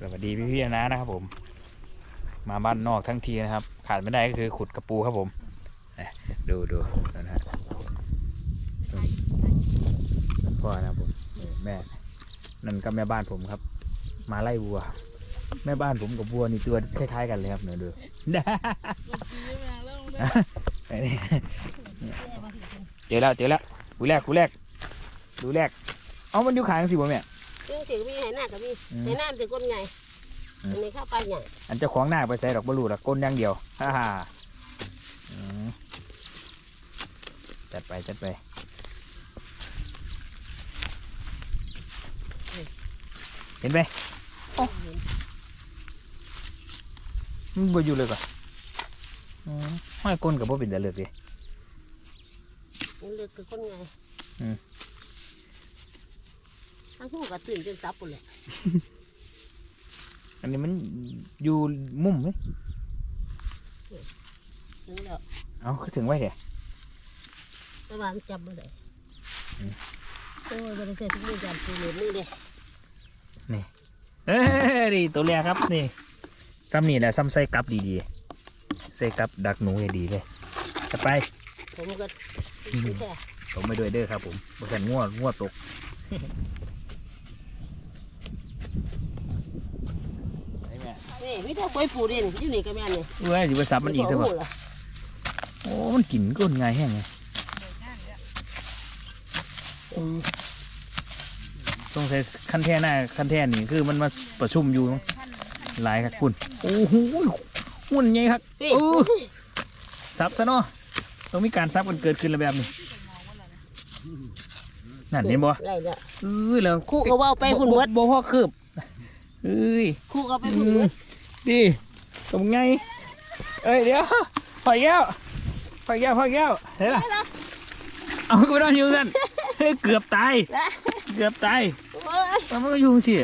สวัสดีพี่ๆนะนะครับผม มาบ้านนอกทั้งทีนะครับ ขาดไม่ได้ก็คือขุดกระปูครับผมดูดูนะฮะพ่อนะครับผมแม่ นั่นก็แม่บ้านผมครับ มาไล่วัว แม่บ้านผมกับวัวนี่ตัวคล้ายๆกันเลยครับเนี่ยดูเจอแล้วเจอแล้วกูแรกกูแรกดูแรก เอามันอยู่ขางสิบ่แม่เรื่อง สิก็มีให้หน้าก็มีอืมให้หน้ามันจะก้นไงอืมอันนี้เข้าไปใหญ่อันเจ้าของหน้าไปใส่ดอกบลูดอกก้นอย่างเดียวฮ่าฮ่าอืมจัดไปจัดไปเห็นไหมมันบ่อยู่เลยก่อนอืมห้อยก้นกับบ่เป็นแต่เลือกดิมันเลือกคือก้นไงอืม ทั้งคู่ก็ตื่นจนซับหมดเลยอันนี้มันอยู่มุมไหมซึ่งแล้วเอาคือถึงไว้เถอะแต่ว่ามันจับไม่ได้อืมโอ้ยบริษัทที่มีการปูเหลือนี่เลยเอ้ยนี่ตัวแรกครับนี่ซ้ำนี่แหละซ้ำใส่กับดีๆใส่กับดักหนูให้ดีเลยจะไป ผมก็อืมแค่ผมไปด้วยเด้อครับผมบริษัทง่วง่วตก ไอ้แม่ นี่มีแต่กล้วยปูเด่นอยู่นี่ก็แม่นี่เอ้ยสิบซับมันอีกใช่ปะบ่รู้ล่โอ้ มันกินก้นไงายแห้งไงต้องใช้ขั้นแท่หน้าขั้นแท่นี่คือมันมาประชุมอยู่หลายครับคุณโอ้โหหุ่นไงครับพี่โอ้ซับซะเนาะต้องมีการซับกันเกิดขึ้นแล้วแบบนี้นั่นเห็นบ่ได้แล้วเอ้ยแล้วคู่ก็เว่าไปหุ่นเบิดบ่พ่อคืบเอ้ยคู่ก็ไปหุ่นเบิด ดีตรงไงเอ้ยเดี๋ยวพอยแก้วพอยแก้วพอยแก้วเห็นล่ะเอากูไม่ต้องอยู่กันเฮ้ยเกือบตายนะเกือบตายโอ้ยมันก็อยู่สิ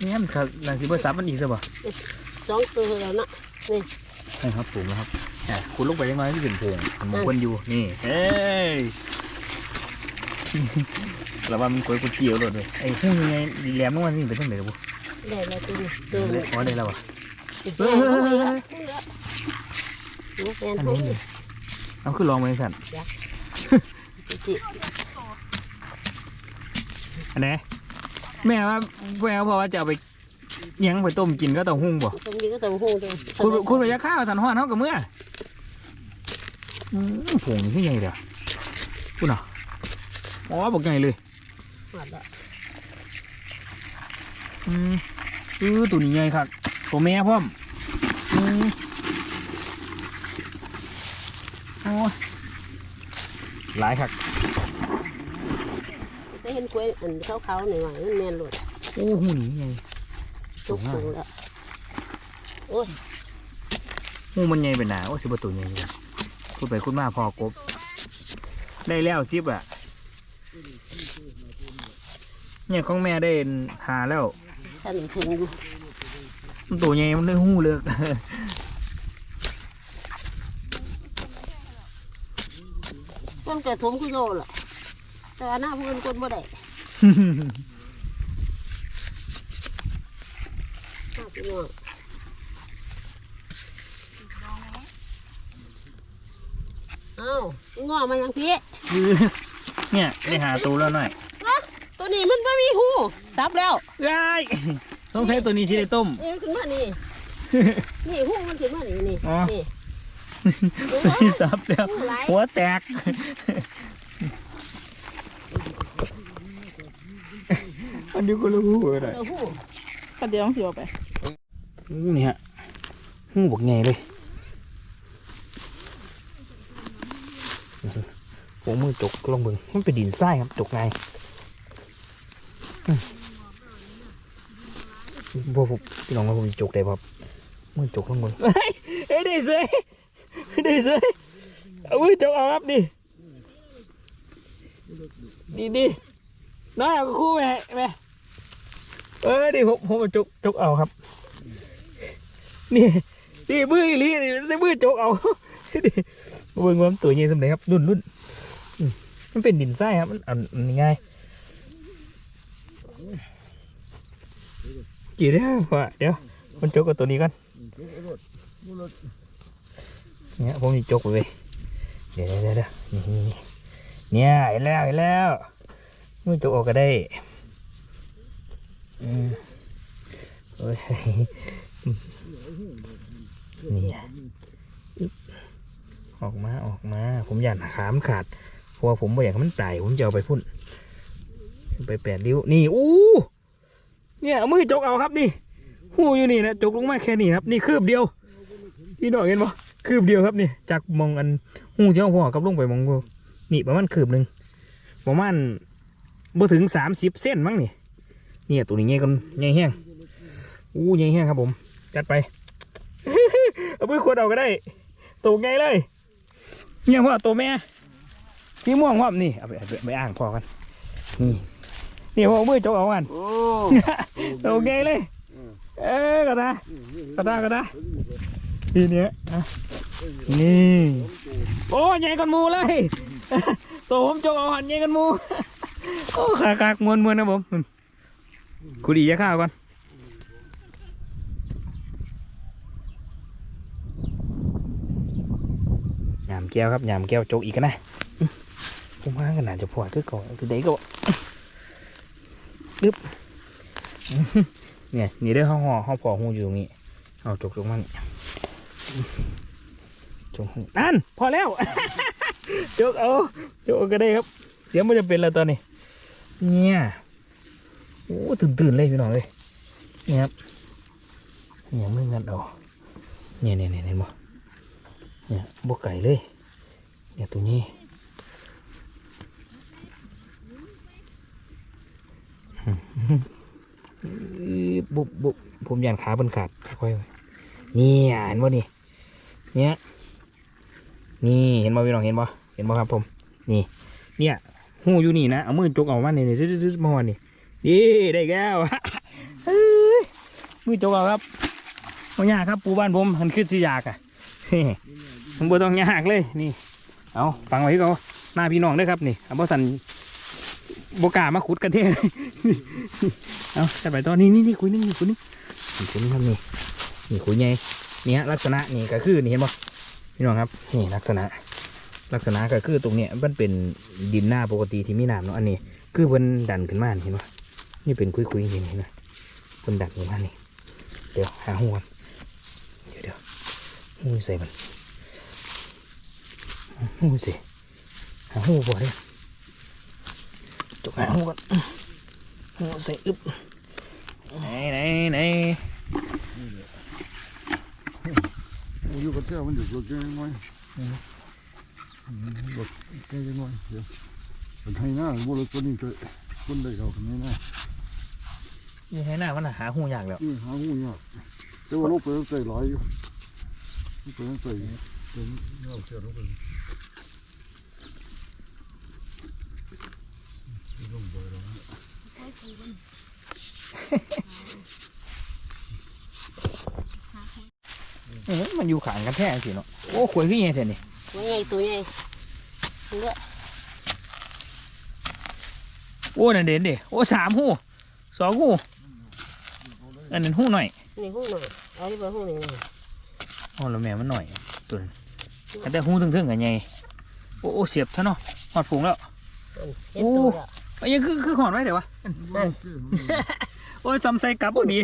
นี่มันขัดหลังสิบซับมันอีกซะบ่สองตัวแล้วนะนี่ใช่ครับผมนะครับอะคุณลงไปยังไงที่เป็นโพงมันมงคลอยู่นี่เฮ้ยแล้วว่ามันกล้วยกุเกี่ยวเลยไอ้หุ้งยังไงแหลมลงมานี่เป็นตั้งไหนบุ ได้แล้วตัวนี้ตัวนี้อ๋อได้แล้วอะแม่หุ่นแล้วหุ่นแล้วแม่อันหุ่นี้นนี่เอาขึ้นลองไปสั่นสิอันไหนแม่ว่าแม่บอกว่าจะเอาไปเลี้ยังไปต้มกินก็ต้องหุ้งบ่ตรงนี้ก็ต้องหุ่นด้วยคุณคุณไปยักข้าวสันห้อนเท่ากับเมื่ออืมผงนี่คือไงเดี๋ยวคุณอะอ๋อบอกไงเลยหมดแล้วอืม เออตัวนี้ไงครับตัวแม่พร้อมอืมโอ้ยหลายครับไปเห็นกล้วยอันขาวๆหน่อยๆมันแม่นหลุดโอ้หูนี่ไงตุกสูงแล้วโอ้ยหูมันไงเป็นหนาโอ้สิบตัวใหญ่เลยพูดไปพูดมาพอกบ ได้แล้วสิบอะเนี่ยของแม่ได้หาแล้ว ท่านถึงอยู่มันตัวใหญ่มันได้หูเลือกมันเกิดถมขึ้ นโลล่ะแต่ว่าหน้าเพื่อนคนบ่ได้หน้าพี่น้องเอ้าพี่งอมายังพี่เนี่ยได้หาตัวแล้วหน่อยตัวนี้มันไม่มีหูซับแล้วได้ายต้องใช้ตัวนี้ชิได้ต้มนี่มันขึ้นมานี่ นี่หูมันขึ้นมานี่นี่อ๋อ นี่ซับแล้วหูหลายหัวแตก อันนี้ก็รู้หัวเลยเออหูก็เดี๋ยวต้องเสียวไปนี่ฮะหูบอกไงเลยผมมือจกลงเบึงมันเป็นดินทรายครับจกไงอืม บ่ผมพี่น้องว่าผมจุกได้บ่ครับมือจกลงเบึงเฮ้ยเฮ้ยได้เสยได้เสยเอามือจกเอาครับดิดีดีน้อยเอาคู่แม่แม่เออดิผมผมเอาจกจกเอาครับนี่นี่มืออีลีนี่มือจุกเอาเบิ่งว่ามตัวใหญ่สำเร็จครับรุ่นรุ่นมันเป็นดินทรายครับมันอันอันง่าย จีเด้อว่าเดี๋ยวมันจกกับตัวนี้ก่อนเนี่ยผมจะจกไปเว้ยเดี๋ยวเดี๋ยวเดี๋ยวนี่นี่นี่เนี่ยเห็นแล้วเห็นแล้วมือจกออกก็ได้อืมโอ้ยนี่ออกมาออกมา ผมอยากขามขาดเพราะว่าผมไม่อยากมันตายผมจะเอาไปพุ่น ไปแปดริ้วนี่อู้ เนี่ยเอามือจกเอาครับนี่หูอยู่นี่นะจกลงมาแค่นี้ครับ นี่คืบเดียว พี่น้องเห็นปะคืบเดียวครับนี่จากมองอันหูเจ้าพ่อกับลงไปมองกูนี่ประมาณคืบหนึ่งประมาณบ่ถึงสามสิบเส้นมั้งนี่เนี่ยตัวนี้ใหญ่กันใหญ่แห้งอู้ใหญ่แห้งครับผม จัดไปเอาไปขวดเอาก็ได้ตัวใหญ่เลยเนี่ยพ่อตัวแม่สีม่วงพ่อนี่เอาไปเอาไปอ่างพ่อกันนี่ นี่พ่อเอามือจกเอากันโอ้โอเคเลย เอ้ยกระตากระตากระตาทีเนี้ยอะนี่โอ้ใหญ่กันหมูเลยตัวผมจกเอาหันใหญ่กันหมูโอ้ขากากมวนมวนนะผมคุณดีจะข้าวก่อนยามแก้วครับยามแก้วจกอีกกันนะอื้อผมว่าขนาดจะพอคือก่อนคือเด็ก ก็อึ๊บเนี่ยนี่เด้อห้องห่อห้องพอหูอยู่ตรงนี้เอาจกจกมันจกหูนั่นพอแล้วจกเอาจกเอาก็ได้ครับ เสียงมันจะเป็นแล้วตอนนี้ เนี่ยโอ้ตื่นตื่นๆเลยพี่น้องเลยเนี่ยครับเนี่ยไม่งันเอาเนี่ยเนี่ยเนี่ยเห็นบ่เนี่ยบกไก่เลยเนี่ยตัวนี้ อื้อ บุบบุบผมยันขาเป็นขาดค่อยๆไว้นี่เห็นบ่นี่เนี่ยนี่เห็นบ่พี่น้องเห็นบ่เห็นบ่ครับผม นี่ เนี่ยหูอยู่นี่นะเอามือจกออกมาเนี่ยดื้อๆมาวันนี่นี่ได้แก้วมือจกเอาครับบ่ยากครับ ปูบ้านผมมันขึ้นสิยากอะผมบ่ต้องยากเลยนี่ เอาฟังไว้ก่อนหน้าพี่น้องด้วยครับนี่เอาบ่สัน บกามาขุดกันเท่เอาจะไปตอนนี้นี่นี่คุยนึงนี่คุยนึงนี่คุยนึงครับนี่นี่คุยไงนี่ฮะลักษณะนี่ก็คือนี่เห็นปะพี่น้องครับนี่ลักษณะ ลักษณะก็คือตรงเนี้ยมันเป็นดินหน้าปกติที่มีน้ำเนาะอันนี้ คือเพิ่นดันขึ้นมาเห็นปะนี่เป็นคุยคุยๆนี่เห็นไหมเพิ่นดันขึ้นมานี่เดี๋ยวหาหัวเดี๋ยวเดี๋ยวหูใส่มันหูใส่หาหูบ่ได้ จกหาหูก่อนหัวใส่อึบไหนไหนไหนอยู่กับเจ้ามันอยู่กับเจ้าน้อยรถแก่น้อยเดี๋ยวมันให้หน้าบุรุษคนนี้จะคนใดเขาคนนี้นะยี่ให้หน้ามันน่ะหาหูยากแล้วนี่หาหูยากแต่ว่าลูกไปใส่ร้อยอยู่ลูกไปใส่เป็นเอาเสียลูกไปลงไปแล้ว เออมันอยู่ขางกันแท้สิเนาะโอ้ขวยขึ้นยังไงนี่ตัวใหญ่ตัวใหญ่เลือโอ้นั่นเด่นเด้โอ้สามหูสองหูอันนั้นหูหน่อยนี่หูหน่อยเอาที่เบอร์หูหนึ่งหน่อยอ๋อแล้วแม่มันหน่อยตัวนั้นอันแต่หูถึงๆกันไงโอ้โอ้เสียบซะเนาะหอดผงแล้วเห็นตัวละไอ้ยังคือคือหอดไว้เดี๋ยววะนั่นโอ้ยซ้ำใส่กลับพอดี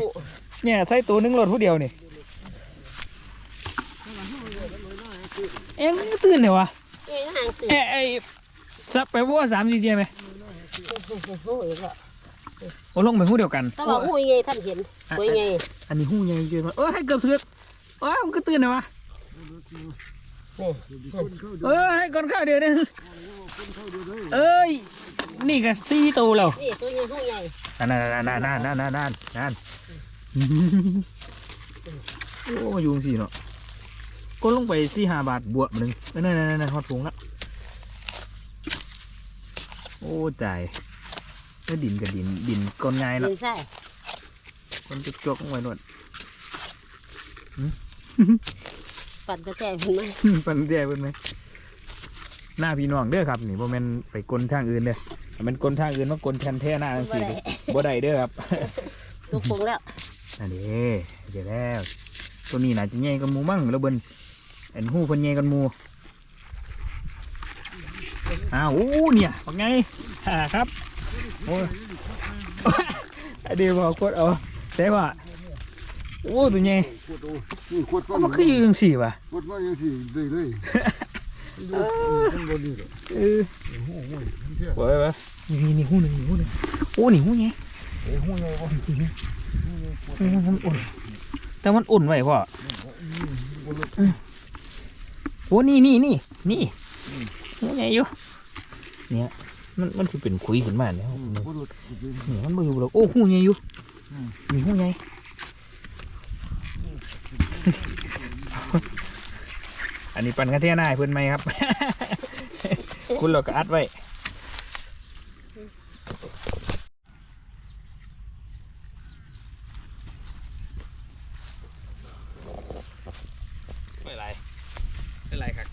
เนี่ยใส่ตัวหนึงรถผู้เดียวนี่เอ็งก็ตื่นเลยวะเอ้ยห่างตื่นเอ้ไอ้สับไปว่าสามสี่เดียไหมหูอีกแล้วโอ้ลงไปหูเดียวกันแต่ว่าหูใหญ่ท่านเห็นตัวใหญ่อันนี้หูใหญ่เกินมาเอ้ยให้เกือบเถือกโอ้ยมันก็ตื่นเลยวะนี่เอ้ยให้ก่อนข้าวเดียวนึงเอ้ย นี่ก็สี่ตัวแล้วนี่ตัวใหญ่หูใหญ่นั่นนั่นนั่นนั่นนั่นนั่นนั่นโอ้ยุงสี่เนาะก็ลงไปสี่ห้าบาทบวกมาหนึ่งนั่นนั่นนั่นนั่นฮอดผงละโอ้ใจแล้วดินกับดินดินก้นง่ายเนาะดินใส่ก้นจุกจกๆไว้หนวดปั่นตะแกรงเห็นไหมปันแย่เพิ่นไหมหน้าพี่น้องเด้อครับนี่บ่แม่นไปกลทางอื่นเด้อถ้าแมันกลทางอื่นว่ากลแทนแท้หน้าจังซี่บ่ได้เด้อครับตัวคงแล้วอันนี้เดี๋ยวแล้ว ตัวนี้น่าจะใหญ่กันมูมั่งแล้วเบิ้นเอ็นหูเพิ่นใหญ่กันมูอ้าวอู้เนี่ยว่าไงอ่าครับโอ้ยอันนี้บอกกดเอาแต่ว่าโอ้ตัวใหญ่ขวดโอ้นี่ขวดเอามันคืออยู่จังสี่ป่ะขวดมาอย่างสี่ได้เลย เออโอ้โหโอ้ยทั้งเที่ยไว้ปะนี่นี่หูหนึ่งนี่หูหนึ่งโอ้นี่หูไงโอ้โหใหญ่บ่เออมันอุ่นแต่มันอุ่นไว้พ่อโอ้นี่นี่นี่นี่หูใหญ่อยู่เนี่ยมันมันจะเป็นคุยขึ้นมาเนี่ยขวเนี่ยมันบ่อยู่หรอกโอ้หูใหญ่อยู่นี่หูใหญ่ นนี้ปั่นกันเท่าหน้าให้เพื่อนไหมครับ คุณเราก็อัดไว้ไม่ไรไม่ไรครับ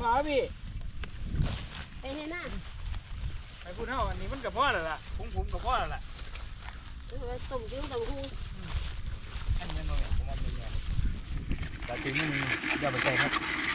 ป้าพี่ไปเห็นหน้าไอ้พูดเท่าอันนี้มันกับพ่อแล้วล่ะผมผมกับพ่อแล้วล่ะ เออต้มจิ้มต้มหูอันนี้มันเ